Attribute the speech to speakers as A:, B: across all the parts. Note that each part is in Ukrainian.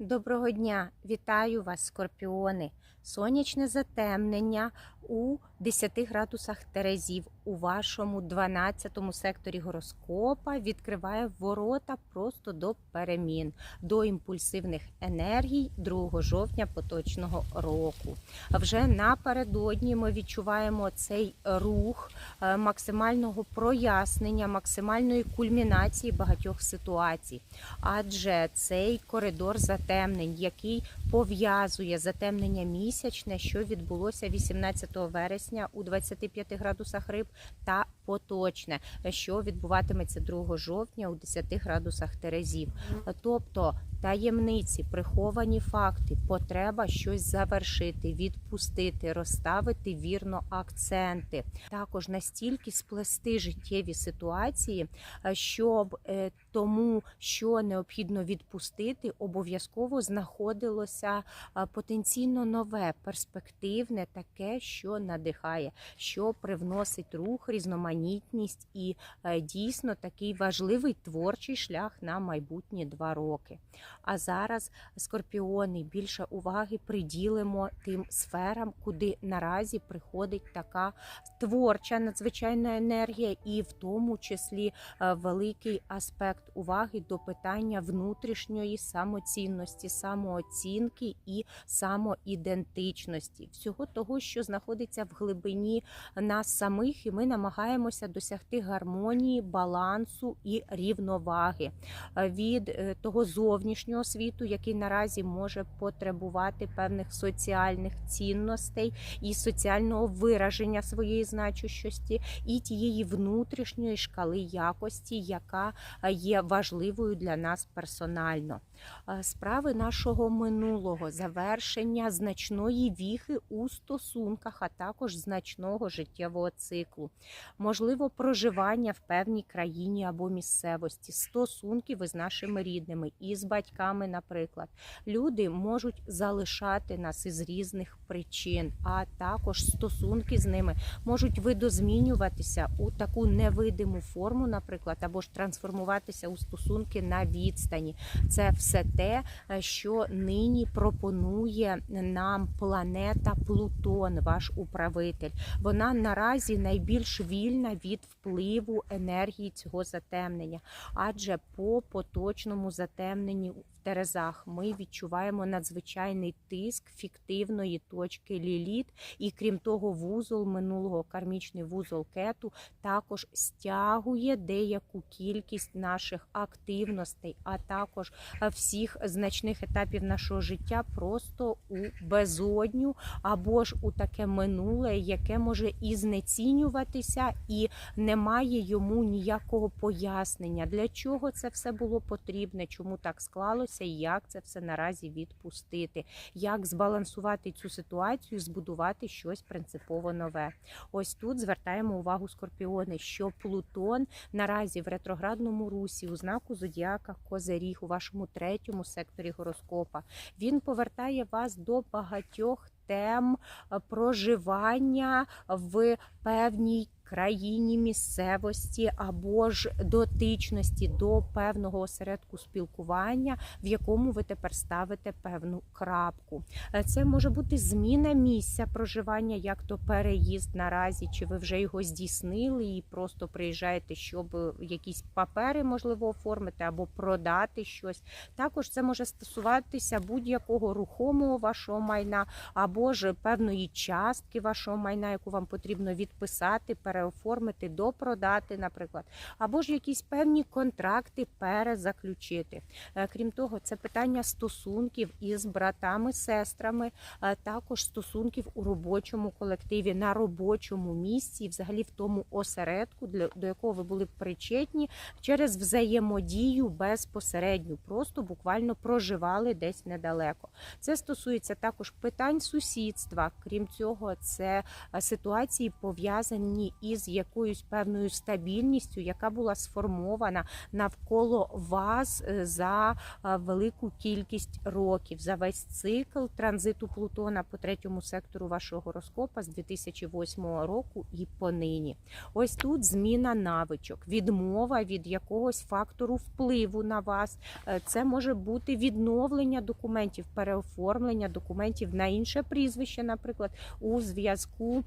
A: Доброго дня! Вітаю вас, скорпіони! Сонячне затемнення у 10 градусах Терезів у вашому 12 секторі гороскопа відкриває ворота просто до перемін, до імпульсивних енергій 2 жовтня поточного року. Вже напередодні ми відчуваємо цей рух е, максимального прояснення, максимальної кульмінації багатьох ситуацій. Адже цей коридор затемнень, який пов'язує затемнення місячне, що відбулося 18 вересня у 25 градусах риб, та поточне, що відбуватиметься 2 жовтня у 10 градусах Терезів. Тобто таємниці, приховані факти, потреба щось завершити, відпустити, розставити вірно акценти. Також настільки сплести життєві ситуації, е, щоб е, тому, що необхідно відпустити, обов'язково знаходилося е, потенційно нове, перспективне, таке, що надихає, що привносить рух, різноманітність і е, дійсно такий важливий творчий шлях на майбутні два роки. А зараз скорпіони більше уваги приділимо тим сферам, куди наразі приходить така творча надзвичайна енергія, і в тому числі е, великий аспект уваги до питання внутрішньої самоцінності, самооцінки і самоідентичності, всього того, що знаходиться в глибині нас самих, і ми намагаємося досягти гармонії, балансу і рівноваги е, від е, того зовнішнього світу, який наразі може потребувати певних соціальних цінностей і соціального вираження своєї значущості, і тієї внутрішньої шкали якості, яка е, є важливою для нас персонально. Е, Справи нашого минулого, завершення значної віхи у стосунках, а також значного життєвого циклу, можливо, проживання в певній країні або місцевості, стосунків із нашими рідними, і з батьками, наприклад. Люди можуть залишати нас із різних причин, а також стосунки з ними можуть видозмінюватися у таку невидиму форму, наприклад, або ж трансформуватися у стосунки на відстані. Це все те, е, що нині пропонує нам планета Плутон, ваш управитель. Вона наразі найбільш вільна від впливу енергії цього затемнення, адже по поточному затемненні в Терезах ми відчуваємо надзвичайний тиск фіктивної точки Ліліт, і крім того, вузол минулого кармічний вузол кету також стягує деяку кількість наших активностей, а також е, всіх значних етапів нашого життя просто у безодню або ж у таке минуле, яке може і знецінюватися, і немає йому ніякого пояснення, для чого це все було потрібне, чому так склалося, і як це все наразі відпустити, як збалансувати цю ситуацію, збудувати щось принципово нове. Ось тут звертаємо увагу скорпіони, що Плутон наразі в ретроградному русі у знаку зодіака Козиріг у вашому третьому секторі гороскопа. Він повертає вас до багатьох тем е, проживання в певній країні місцевості або ж дотичності до певного осередку спілкування, в якому ви тепер ставите певну крапку. Е, Це може бути зміна місця проживання, як то переїзд наразі, чи ви вже його здійснили і просто приїжджаєте, щоб якісь папери можливо оформити або продати щось. Також це може стосуватися будь-якого рухомого вашого майна або ж певної частки вашого майна, яку вам потрібно відписати, переоформити, допродати, наприклад, або ж якісь певні контракти перезаключити. Е, Крім того, це питання стосунків із братами, сестрами, е, також стосунків у робочому колективі, на робочому місці, взагалі в тому осередку, до якого ви були причетні через взаємодію безпосередню, просто буквально проживали десь недалеко. Це стосується також питань сусідства. Крім цього, це е, ситуації пов'язані із якоюсь певною стабільністю, яка була сформована навколо вас е, за е, велику кількість років, за весь цикл транзиту Плутона по третьому сектору вашого гороскопа з 2008 року і понині. Ось тут зміна навичок, відмова від якогось фактору впливу на вас. Е, Це може бути відновлення документів, переоформлення документів на інше прізвище, наприклад, у зв'язку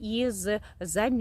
A: із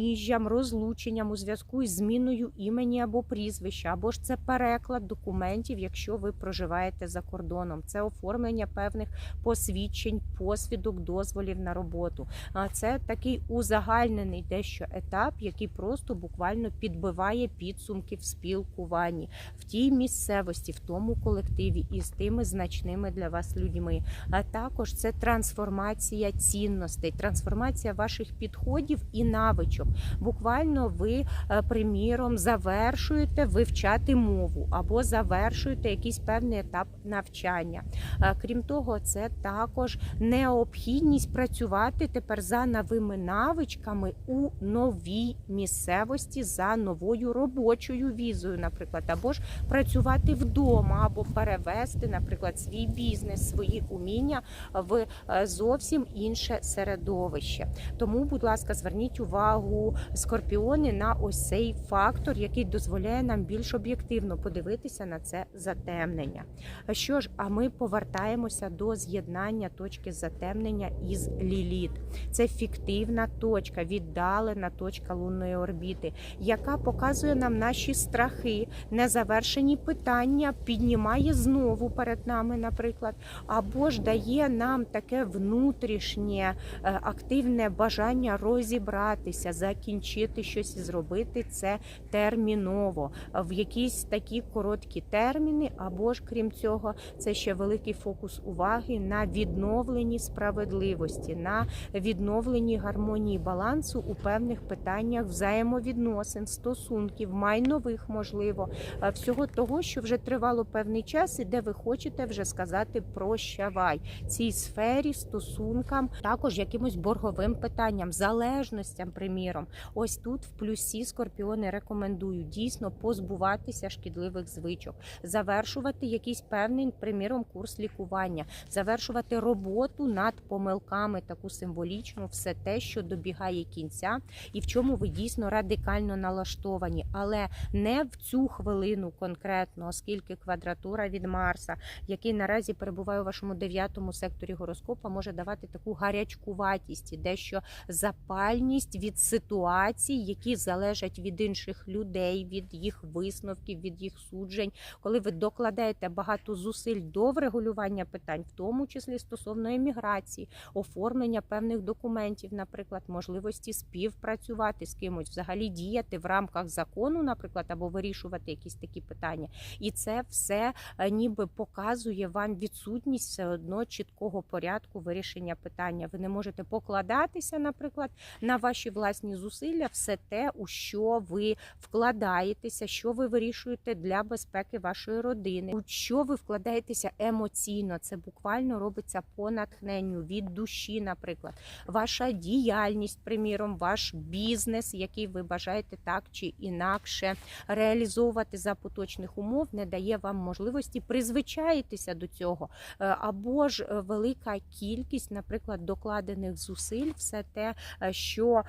A: заміжжям, розлученням, у зв'язку із зміною імені або прізвища, або ж це переклад документів, якщо ви проживаєте за кордоном. Це оформлення певних посвідчень, посвідок, дозволів на роботу. А це такий узагальнений дещо етап, який просто буквально підбиває підсумки в спілкуванні в тій місцевості, в тому колективі і з тими значними для вас людьми. А також це трансформація цінностей, трансформація ваших підходів і навичок. Буквально ви, е, приміром, завершуєте вивчати мову або завершуєте якийсь певний етап навчання. Е, Крім того, це також необхідність працювати тепер за новими навичками у новій місцевості за новою робочою візою, наприклад, або ж працювати вдома, або перевести, наприклад, свій бізнес, свої уміння в е, зовсім інше середовище. Тому, будь ласка, зверніть увагу скорпіони на ось цей фактор, який дозволяє нам більш об'єктивно подивитися на це затемнення. Що ж, а ми повертаємося до з'єднання точки затемнення із Ліліт. Це фіктивна точка, віддалена точка лунної орбіти, яка показує нам наші страхи, незавершені питання, піднімає знову перед нами, наприклад, або ж дає нам таке внутрішнє е, активне бажання розібратися, закінчити щось і зробити це терміново в якісь такі короткі терміни, або ж крім цього, це ще великий фокус уваги на відновленні справедливості, на відновленні гармонії балансу у певних питаннях взаємовідносин, стосунків, майнових, можливо, е, всього того, що вже тривало певний час, і де ви хочете вже сказати прощавай цій сфері, стосункам, також якимось борговим питанням, залежностям, приміром. Ось тут в плюсі скорпіони рекомендують дійсно позбуватися шкідливих звичок, завершувати якийсь певний, приміром, курс лікування, завершувати роботу над помилками, таку символічну, все те, що добігає кінця, і в чому ви дійсно радикально налаштовані, але не в цю хвилину конкретно, оскільки квадратура від Марса, який наразі перебуває у вашому дев'ятому секторі гороскопа, може давати таку гарячкуватість, і дещо запальність від ситуацій, які залежать від інших людей, від їх висновків, від їх суджень, коли ви докладаєте багато зусиль до врегулювання питань, в тому числі стосовно еміграції, оформлення певних документів, наприклад, можливості співпрацювати з кимось, взагалі діяти в рамках закону, наприклад, або вирішувати якісь такі питання, і це все е, ніби показує вам відсутність все одно чіткого порядку вирішення питання. Ви не можете покладатися, наприклад, на ваші власні зусилля, все те, у що ви вкладаєтеся, що ви вирішуєте для безпеки вашої родини, у що ви вкладаєтеся емоційно. Це буквально робиться по натхненню від душі, наприклад, ваша діяльність, приміром, ваш бізнес, який ви бажаєте так чи інакше реалізовувати за поточних умов, не дає вам можливості призвичаїтися до цього, Е, або ж е, велика кількість, наприклад, докладених зусиль, все те, е, що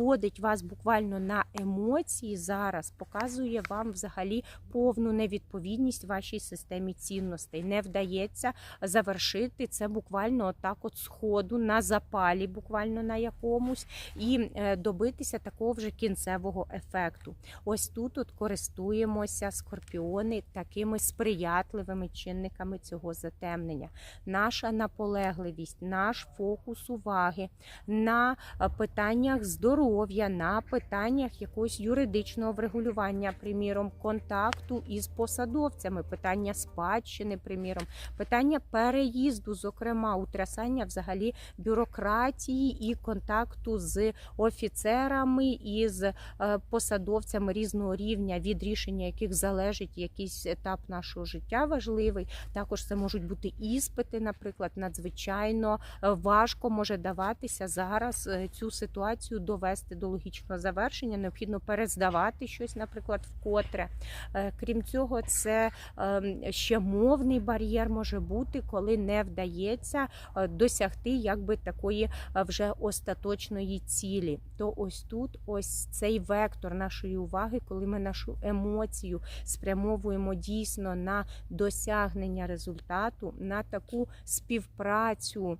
A: виводить вас буквально на емоції зараз, показує вам взагалі повну невідповідність вашій системі цінностей. Не вдається завершити це буквально отак, от сходу на запалі, буквально на якомусь, і добитися такого вже кінцевого ефекту. Ось тут от користуємося скорпіони такими сприятливими чинниками цього затемнення. Наша наполегливість, наш фокус уваги на е, питаннях здоров'я, на питаннях якогось юридичного врегулювання, приміром, контакту із посадовцями, питання спадщини, приміром, питання переїзду, зокрема, утрясання взагалі бюрократії і контакту з офіцерами і з е, посадовцями різного рівня, від рішення яких залежить якийсь етап нашого життя важливий. Також це можуть бути іспити, наприклад, надзвичайно е, важко може даватися зараз е, цю ситуацію довести. Довести до логічного завершення, необхідно перездавати щось, наприклад, вкотре. Е, Крім цього, це ем, ще мовний бар'єр може бути, коли не вдається е, досягти якби такої е, вже остаточної цілі. То ось тут ось цей вектор нашої уваги, коли ми нашу емоцію спрямовуємо дійсно на досягнення результату, на таку співпрацю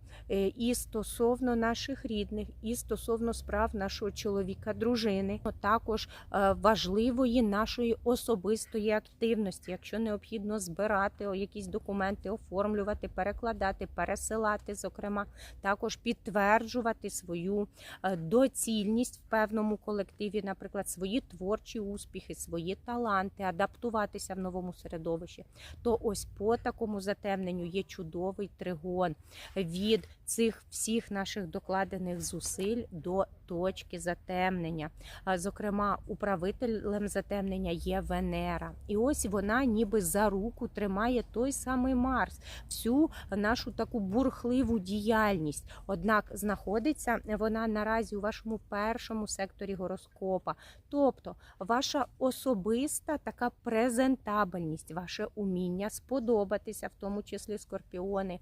A: і стосовно наших рідних, і стосовно справ нашого чоловіка, дружини, також е, важливої нашої особистої активності, якщо необхідно збирати якісь документи, оформлювати, перекладати, пересилати, зокрема, також підтверджувати свою е, доцільність в певному колективі, наприклад, свої творчі успіхи, свої таланти, адаптуватися в новому середовищі, то ось по такому затемненню є чудовий тригон від цих всіх наших докладених зусиль до точки затемнення. Зокрема, управителем затемнення є Венера, і ось вона ніби за руку тримає той самий Марс, всю нашу таку бурхливу діяльність. Однак знаходиться вона наразі у вашому першому секторі гороскопа, тобто ваша особиста така презентабельність, ваше уміння сподобатися, в тому числі скорпіони,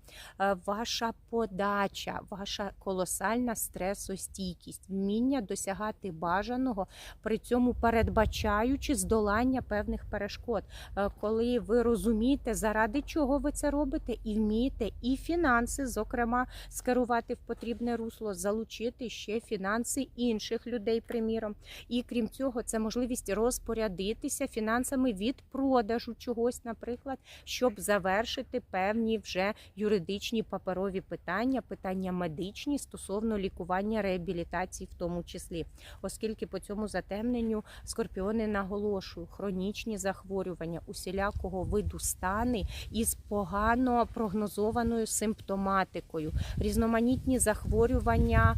A: ваша подача, ваша колосальна стресостійкість, вміння досягати бажаного, при цьому передбачаючи здолання певних перешкод, Е, коли ви розумієте, заради чого ви це робите, і вмієте і фінанси, зокрема, скерувати в потрібне русло, залучити ще фінанси інших людей, приміром. І крім цього, це можливість розпорядитися фінансами від продажу чогось, наприклад, щоб завершити певні вже юридичні паперові питання, питання медичні стосовно лікування реабілітації, в тому числі, оскільки по цьому затемненню скорпіони наголошую хронічні захворювання усілякого виду стани із погано прогнозованою симптоматикою, різноманітні захворювання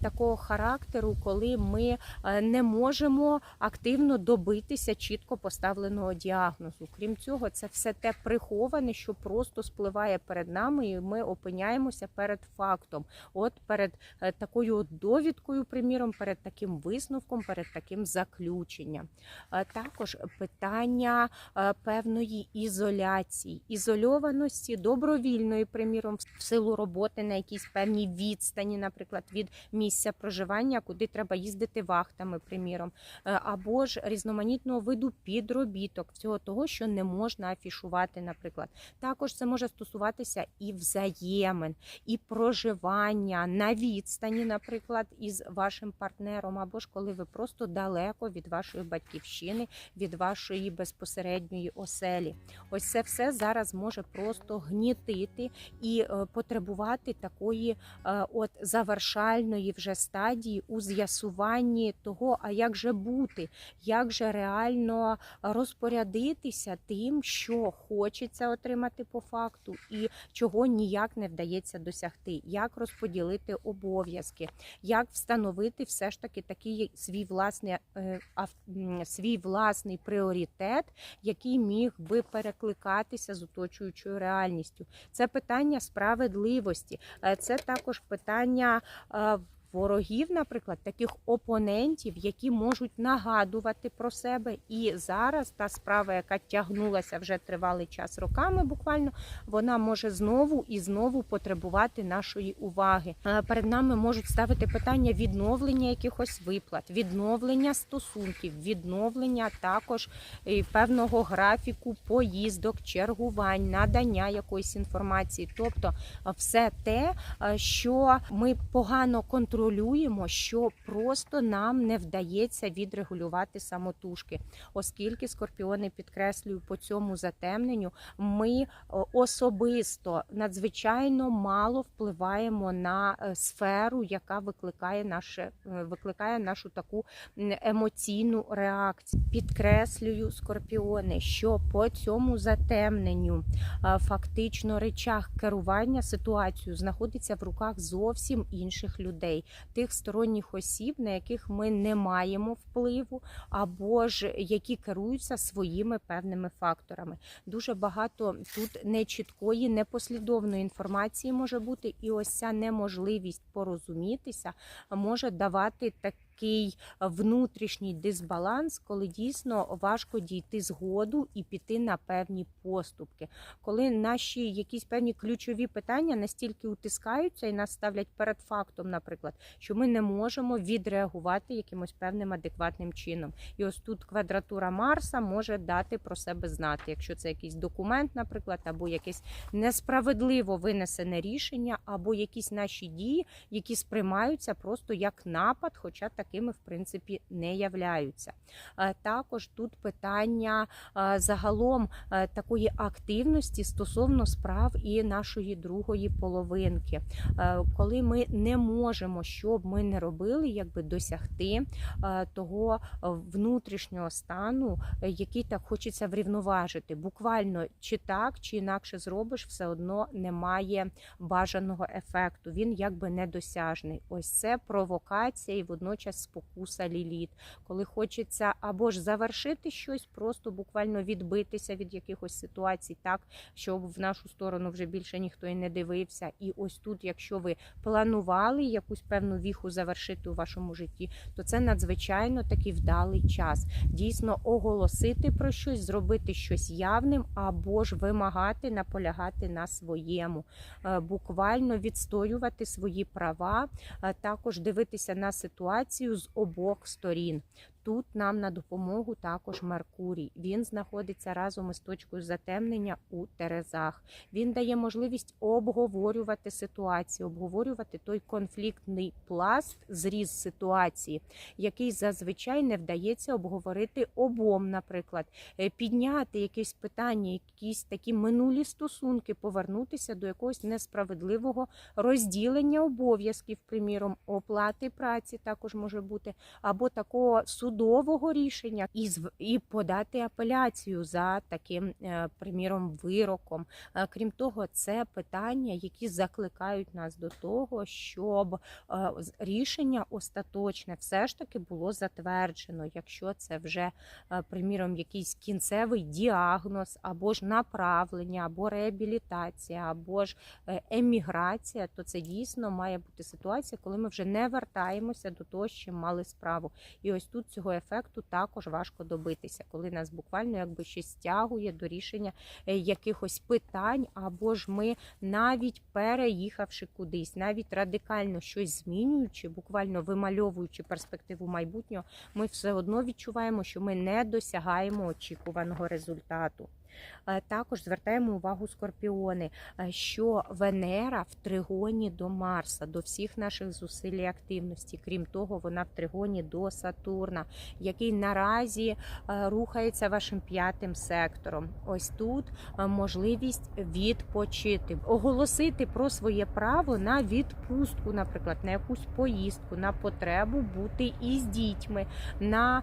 A: такого характеру, коли ми не можемо активно добитися чітко поставленого діагнозу. Крім цього, це все те приховане, що просто спливає перед нами, і ми опиняємося перед фактом, от перед е, такою довідкою, приміром, перед таким висновком, перед таким заключенням. Е, Також питання е, певної ізоляції, ізольованості добровільної, приміром, в силу роботи на якійсь певній відстані, наприклад, від місця проживання, куди треба їздити вахтами, приміром, Е, або ж різноманітного виду підробіток, всього того, що не можна афішувати, наприклад. Також це може стосуватися і взаємин, і проживання на відстані, наприклад, із вашим партнером, або ж коли ви просто далеко від вашої батьківщини, від вашої безпосередньої оселі. Ось це все зараз може просто гнітити і е, потребувати такої е, от завершальної вже стадії у з'ясуванні того, а як же бути, як же реально розпорядитися тим, що хочеться отримати по факту, і чого ніяк не вдається досягти, як розподілити обов'язки, як встановити все ж таки такий свій власний е, ав- свій власний пріоритет, який міг би перекликатися з оточуючою реальністю. Це питання справедливості, Е, це також питання. Ворогів, наприклад, таких опонентів, які можуть нагадувати про себе. І зараз та справа, яка тягнулася вже тривалий час роками, буквально вона може знову і знову потребувати нашої уваги. Е, Перед нами можуть ставити питання відновлення якихось виплат, відновлення стосунків, відновлення також е, певного графіку поїздок, чергувань, надання якоїсь інформації, тобто е, все те, що ми погано контролюємо, що просто нам не вдається відрегулювати самотужки, оскільки скорпіони підкреслюю по цьому затемненню, ми е, особисто надзвичайно мало впливаємо на е, сферу, яка викликає наше е, викликає нашу таку емоційну реакцію. Підкреслюю скорпіони, що по цьому затемненню фактично речах керування ситуацією знаходиться в руках зовсім інших людей, тих сторонніх осіб, на яких ми не маємо впливу, або ж які керуються своїми певними факторами. Дуже багато тут нечіткої, непослідовної інформації може бути, і ось ця неможливість порозумітися може давати так, такий внутрішній дисбаланс, коли дійсно важко дійти згоду і піти на певні поступки, коли наші якісь певні ключові питання настільки утискаються і нас ставлять перед фактом, наприклад, що ми не можемо відреагувати якимось певним адекватним чином. І ось тут квадратура Марса може дати про себе знати, якщо це якийсь документ, наприклад, або якесь несправедливо винесене рішення, або якісь наші дії, які сприймаються просто як напад, хоча такими в принципі не являються. Е, Також тут питання е, загалом е, такої активності стосовно справ і нашої другої половинки, коли ми не можемо, що ми не робили, якби досягти того внутрішнього стану, який так хочеться врівноважити. Буквально чи так, чи інакше зробиш, все одно немає бажаного ефекту. Він якби недосяжний. Ось це провокація і водночас спокуса ліліт, коли хочеться або ж завершити щось, просто буквально відбитися від якихось ситуацій, так щоб в нашу сторону вже більше ніхто і не дивився. І ось тут, якщо ви планували якусь певну віху завершити у вашому житті, то це надзвичайно такий вдалий час. Дійсно оголосити про щось, зробити щось явним, або ж вимагати, наполягати на своєму, Е, буквально відстоювати свої права, а також дивитися на ситуацію з обох сторін. Тут нам на допомогу також Меркурій. Він знаходиться разом із точкою затемнення у Терезах. Він дає можливість обговорювати ситуацію, обговорювати той конфліктний пласт, зріз ситуації, який зазвичай не вдається обговорити обом, наприклад, Е, підняти якесь питання, якісь такі минулі стосунки, повернутися до якогось несправедливого розділення обов'язків, приміром, оплати праці також може бути, або такого судового рішення, і і подати апеляцію за таким, е, приміром, вироком. Е, Крім того, це питання, які закликають нас до того, щоб е, рішення остаточне все ж таки було затверджено, якщо це вже, приміром, якийсь кінцевий діагноз, або ж направлення, або реабілітація, або ж еміграція, то це дійсно має бути ситуація, коли ми вже не вертаємося до того, чим мали справу. І ось тут цього ефекту також важко добитися, коли нас буквально якби щось стягує до рішення е, якихось питань, або ж ми навіть переїхавши кудись, навіть радикально щось змінюючи, буквально вимальовуючи перспективу майбутнього, ми все одно відчуваємо, що ми не досягаємо очікуваного результату. Е, Також звертаємо увагу скорпіони, е, що Венера в тригоні до Марса, до всіх наших зусиль і активності. Крім того, вона в тригоні до Сатурна, який наразі е, рухається вашим п'ятим сектором. Ось тут можливість відпочити, оголосити про своє право на відпустку, наприклад, на якусь поїздку, на потребу бути із дітьми, на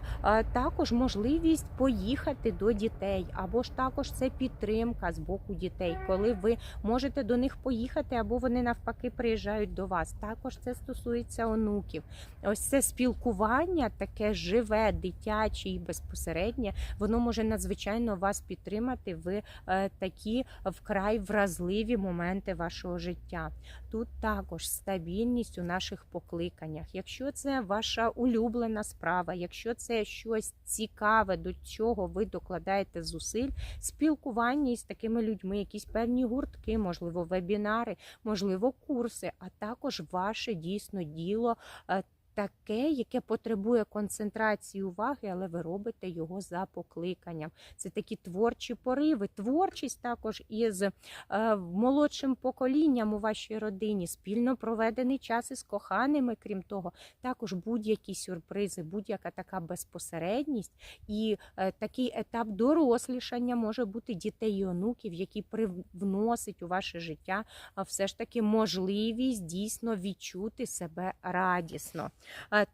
A: також можливість поїхати до дітей, або ж також це підтримка з боку дітей, коли ви можете до них поїхати, або вони навпаки приїжджають до вас. Також це стосується онуків. Ось це спілкування, таке живе, дитяче і безпосереднє, воно може надзвичайно вас підтримати в е, такі вкрай вразливі моменти вашого життя. Тут також стабільність у наших покликаннях. Якщо це ваша улюблена справа, якщо це щось цікаве, до чого ви докладаєте зусиль, спілкування із такими людьми, якісь певні гуртки, можливо, вебінари, можливо, курси, а також ваше дійсно діло. Таке, яке потребує концентрації уваги, але ви робите його за покликанням. Це такі творчі пориви, творчість також із е, молодшим поколінням у вашій родині, спільно проведений час із коханими, крім того, також будь-які сюрпризи, будь-яка така безпосередність і е, такий етап дорослішання може бути дітей і онуків, які привносить у ваше життя все ж таки можливість дійсно відчути себе радісно.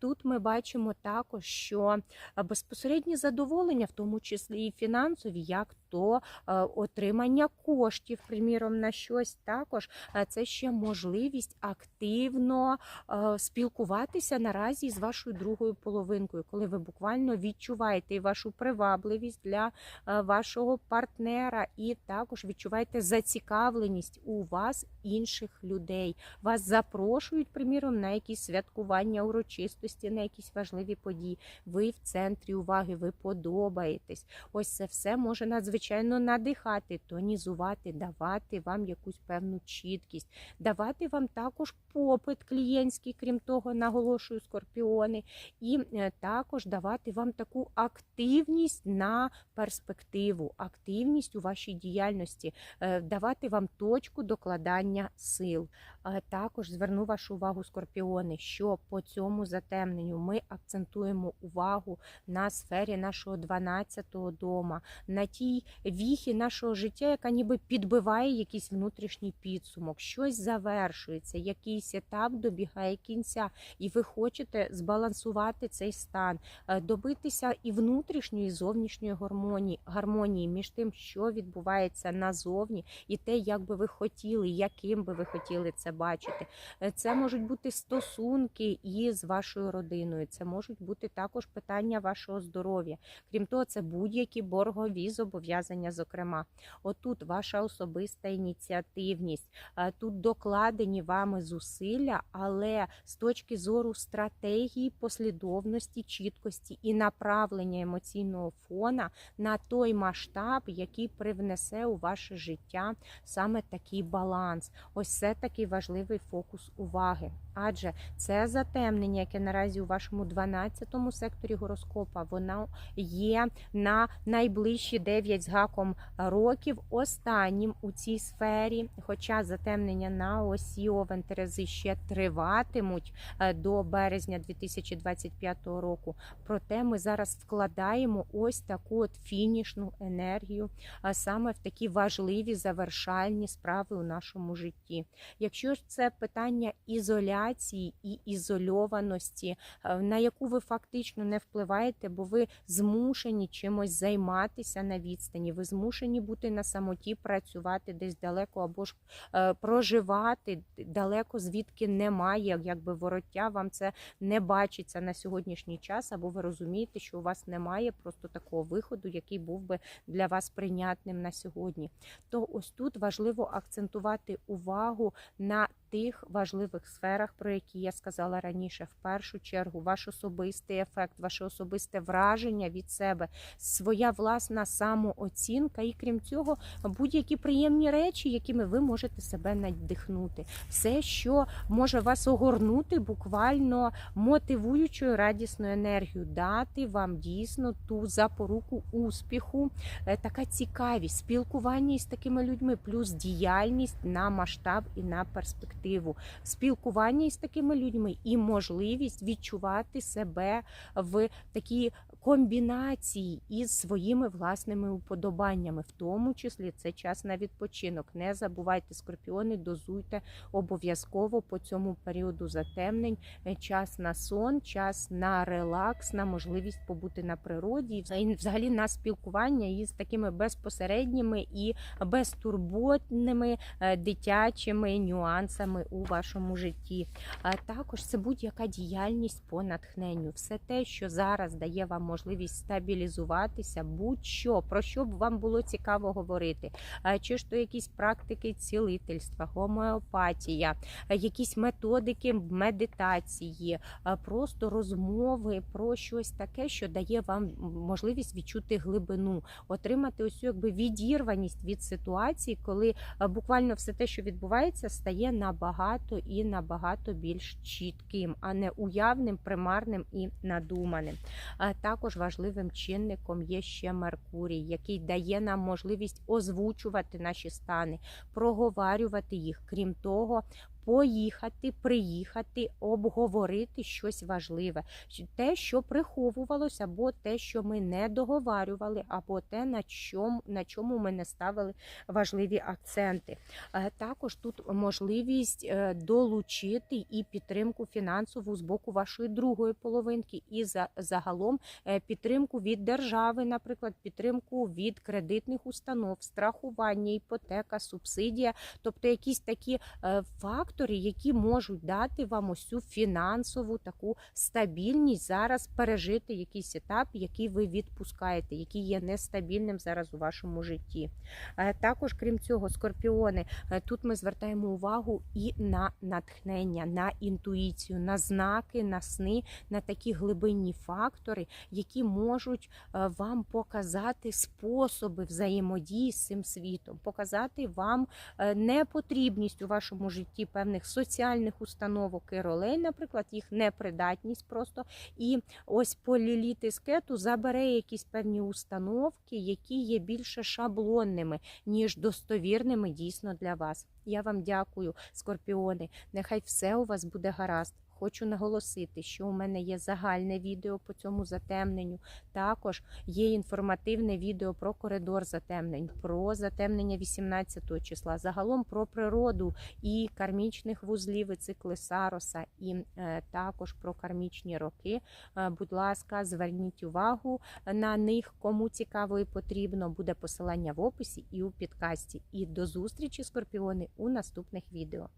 A: Тут ми бачимо також, що безпосередні задоволення, в тому числі і фінансові, як то е, отримання коштів, приміром, на щось. Також е, це ще можливість активно е, спілкуватися наразі з вашою другою половинкою, коли ви буквально відчуваєте вашу привабливість для вашого партнера, і також відчуваєте зацікавленість у вас інших людей. Вас запрошують, приміром, на якісь святкування, урочистості, на якісь важливі події. Ви в центрі уваги, ви подобаєтесь. Ось це все може надзвичайно надихати, тонізувати, давати вам якусь певну чіткість, давати вам також попит клієнтський, крім того, наголошую скорпіони, і е, також давати вам таку активність на перспективу, активність у вашій діяльності, е, давати вам точку докладання сил. Е, Також зверну вашу увагу, скорпіони, що по цьому затемненню ми акцентуємо увагу на сфері нашого 12-го дома, на тій віхі нашого життя, яка ніби підбиває якийсь внутрішній підсумок, щось завершується, якийсь етап добігає кінця, і ви хочете збалансувати цей стан, е, добитися і внутрішньої, і зовнішньої гармонії, гармонії між тим, що відбувається назовні, і те, як би ви хотіли, яким би ви хотіли це бачити. Е, Це можуть бути стосунки із вашою родиною. Це можуть бути також питання вашого здоров'я. Крім того, це будь-які боргові зобов'язання. Зокрема, отут ваша особиста ініціативність, е, тут докладені вами зусилля, але з точки зору стратегії, послідовності, чіткості і направлення емоційного фона на той масштаб, який привнесе у ваше життя саме такий баланс. Ось це такий важливий фокус уваги. Адже це затемнення, яке наразі у вашому 12-му секторі гороскопа, воно є на найближчі 9 з гаком років останнім у цій сфері. Хоча затемнення на осі Овен Терези ще триватимуть е, до березня 2025 року. Проте ми зараз вкладаємо ось таку от фінішну енергію а саме в такі важливі завершальні справи у нашому житті. Якщо ж це питання ізоляції і ізольованості, е, на яку ви фактично не впливаєте, бо ви змушені чимось займатися на відстані, ви змушені бути на самоті, працювати десь далеко або ж е, проживати далеко, звідки немає, якби вороття вам це не бачиться на сьогоднішній час, або ви розумієте, що у вас немає просто такого виходу, який був би для вас прийнятним на сьогодні. То ось тут важливо акцентувати увагу на тих важливих сферах, про які я сказала раніше. В першу чергу, ваш особистий ефект, ваше особисте враження від себе, своя власна самооцінка, і крім цього, будь-які приємні речі, якими ви можете себе надихнути. Все, що може вас огорнути, буквально мотивуючою радісною енергією, дати вам дійсно ту запоруку успіху, Е, така цікавість, спілкування із такими людьми, плюс діяльність на масштаб і на перспективу, спілкування із такими людьми і можливість відчувати себе в такій комбінації із своїми власними уподобаннями, в тому числі це час на відпочинок. Не забувайте скорпіони, дозуйте обов'язково по цьому періоду затемнень. е, Час на сон, час на релакс, на можливість побути на природі, взагалі на спілкування із такими безпосередніми і безтурботними е, дитячими нюансами у вашому житті. А також це будь-яка діяльність по натхненню, все те, що зараз дає вам можливість стабілізуватися, будь-що про що б вам було цікаво говорити. Чи ж то якісь практики цілительства, гомеопатія, якісь методики медитації, просто розмови про щось таке, що дає вам можливість відчути глибину, отримати ось якби відірваність від ситуації, коли буквально все те, що відбувається, стає набагато і набагато більш чітким, а не уявним, примарним і надуманим. А Також важливим чинником є ще Меркурій, який дає нам можливість озвучувати наші стани, проговарювати їх. Крім того, поїхати, приїхати, обговорити щось важливе, те, що приховувалося, або те, що ми не договарювали, або те, на чому, на чому ми не ставили важливі акценти. Е, Також тут можливість е, долучити і підтримку фінансову з боку вашої другої половинки, і за загалом е, підтримку від держави, наприклад, підтримку від кредитних установ, страхування, іпотека, субсидія, тобто якісь такі е, фактори, які можуть дати вам ось цю фінансову таку стабільність зараз пережити якийсь етап, який ви відпускаєте, який є нестабільним зараз у вашому житті. Е, Також, крім цього, скорпіони, е, тут ми звертаємо увагу і на натхнення, на інтуїцію, на знаки, на сни, на такі глибинні фактори, які можуть е, вам показати способи взаємодії з цим світом, показати вам непотрібність у вашому житті певних соціальних установок і ролей, наприклад, їх непридатність просто. І ось поліліти скету забере якісь певні установки, які є більше шаблонними, ніж достовірними дійсно для вас. Я вам дякую, скорпіони. Нехай все у вас буде гаразд. Хочу наголосити, що у мене є загальне відео по цьому затемненню. Також є інформативне відео про коридор затемнень, про затемнення 18 числа, загалом про природу і кармічних вузлів і цикли Сароса, і е, також про кармічні роки. Е, будь ласка, зверніть увагу на них, кому цікаво і потрібно. Буде посилання в описі і у підкасті. І до зустрічі, скорпіони, у наступних відео.